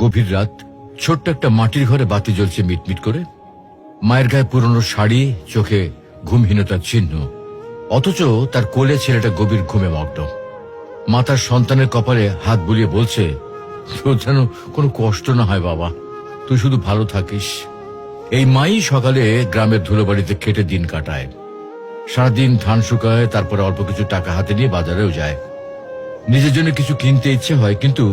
গভীর রাত, ছোট্ট একটা মাটির ঘরে বাতি জ্বলছে মিটমিট করে। মায়ের গায়ে পুরনো শাড়ি, চোখে ঘুমহীনতার চিহ্ন। অথচ তার কোলে ছেলেটা গভীর ঘুমে মগ্ন। মা তার সন্তানের কপালে হাত বুলিয়ে বলছে, তোর যেন কোনো কষ্ট না হয় বাবা। তুই শুধু ভালো থাকিস। এই মাই সকালে গ্রামের ধুলোবাড়িতে খেটে দিন কাটায়। সারাদিন ধান শুকায়, তারপরে অল্প কিছু টাকা হাতে নিয়ে বাজারেও যায়। নিজের জন্য কিছু কিনতে ইচ্ছে হয়, কিন্তু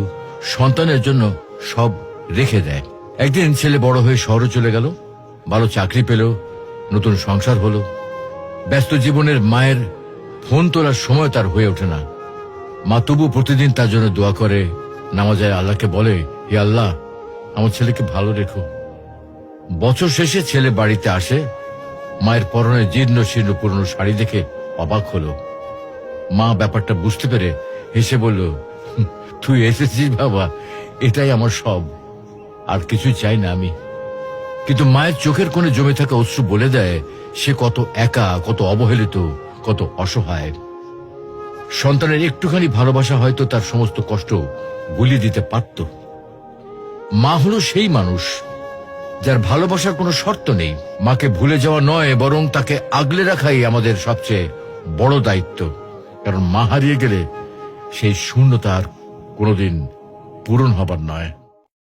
সন্তানের জন্য সব রেখে দেয়। একদিন ছেলে বড় হয়ে শহরে চলে গেল ভালো চাকরি পেল নতুন সংসার হলো। ব্যস্ত জীবনের মায়ের ফোন তোলার সময় তার হয়ে ওঠে না। মা তবু প্রতিদিন তার জন্য দোয়া করে নামাজায় আল্লাহকে বলে হে আল্লাহ আমার ছেলেকে ভালো রেখো। বছর শেষে ছেলে বাড়িতে আসে মায়ের পরনে জীর্ণ শীর্ণ পুরনো শাড়ি দেখে অবাক হলো। মা ব্যাপারটা বুঝতে পেরে হেসে বলল "হুম, তুই এসেছিস বাবা এটাই আমার সব। আর কিছু চাই না আমি। কিন্তু মায়ের চোখের কোণে জমে থাকা অশ্রু বলে দেয়, সে কত একা, কত অবহেলিত, কত অসহায়। সন্তানের একটুখানি ভালোবাসা হয়তো তার সমস্ত কষ্ট গুলিয়ে দিতে পারত। মা হলো সেই মানুষ যার ভালোবাসার কোনো শর্ত নেই। মাকে ভুলে যাওয়া নয়, বরং তাকে আগলে রাখাই আমাদের সবচেয়ে বড় দায়িত্ব। কারণ মা হারিয়ে গেলে সেই শূন্যতা আর কোনোদিন পূরণ হবার নয়।